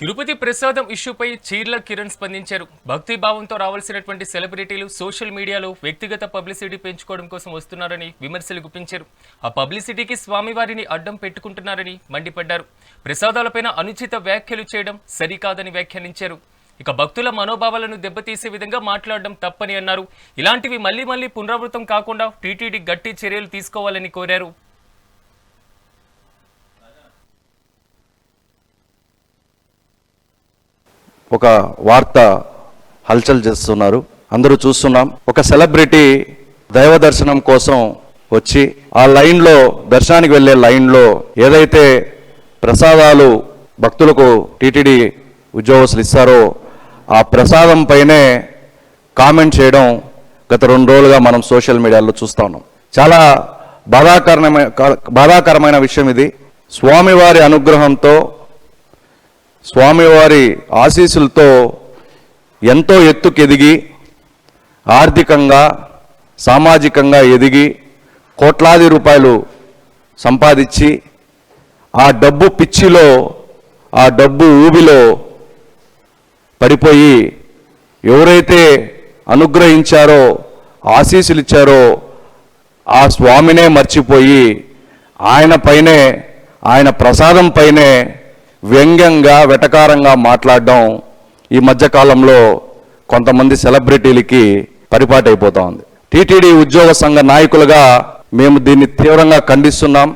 తిరుపతి ప్రసాదం ఇష్యూపై చీర్ల కిరణ్ స్పందించారు. భక్తి భావంతో రావాల్సినటువంటి సెలబ్రిటీలు సోషల్ మీడియాలో వ్యక్తిగత పబ్లిసిటీ పెంచుకోవడం కోసం వస్తున్నారని విమర్శలు గుప్పించారు. ఆ పబ్లిసిటీకి స్వామివారిని అడ్డం పెట్టుకుంటున్నారని మండిపడ్డారు. ప్రసాదాలపైన అనుచిత వ్యాఖ్యలు చేయడం సరికాదని వ్యాఖ్యానించారు. ఇక భక్తుల మనోభావాలను దెబ్బతీసే విధంగా మాట్లాడడం తప్పని అన్నారు. ఇలాంటివి మళ్ళీ మళ్ళీ పునరావృతం కాకుండా టీటీడీ గట్టి చర్యలు తీసుకోవాలని కోరారు. ఒక వార్త హల్చల్ చేస్తున్నారు. అందరూ చూస్తున్నాం. ఒక సెలబ్రిటీ దైవ దర్శనం కోసం వచ్చి ఆ లైన్లో దర్శనానికి వెళ్ళే లైన్లో ఏదైతే ప్రసాదాలు భక్తులకు టీటీడీ ఉద్యోగస్తులు ఇస్తారో ఆ ప్రసాదం పైనే కామెంట్ చేయడం గత రెండు రోజులుగా మనం సోషల్ మీడియాలో చూస్తా ఉన్నాం. చాలా బాధాకరమైన బాధాకరమైన విషయం ఇది. స్వామివారి అనుగ్రహంతో స్వామివారి ఆశీస్సులతో ఎంతో ఎత్తుకెదిగి ఆర్థికంగా సామాజికంగా ఎదిగి కోట్లాది రూపాయలు సంపాదించి ఆ డబ్బు పిచ్చిలో ఆ డబ్బు ఊబిలో పడిపోయి ఎవరైతే అనుగ్రహించారో ఆశీస్సులు ఇచ్చారో ఆ స్వామినే మర్చిపోయి ఆయన పైనే ఆయన ప్రసాదం పైనే వ్యంగ్యంగా వెటకారంగా మాట్లాడడం ఈ మధ్యకాలంలో కొంతమంది సెలబ్రిటీలకి పరిపాటైపోతా ఉంది. టీటీడీ ఉద్యోగ సంఘ నాయకులుగా మేము దీన్ని తీవ్రంగా ఖండిస్తున్నాం.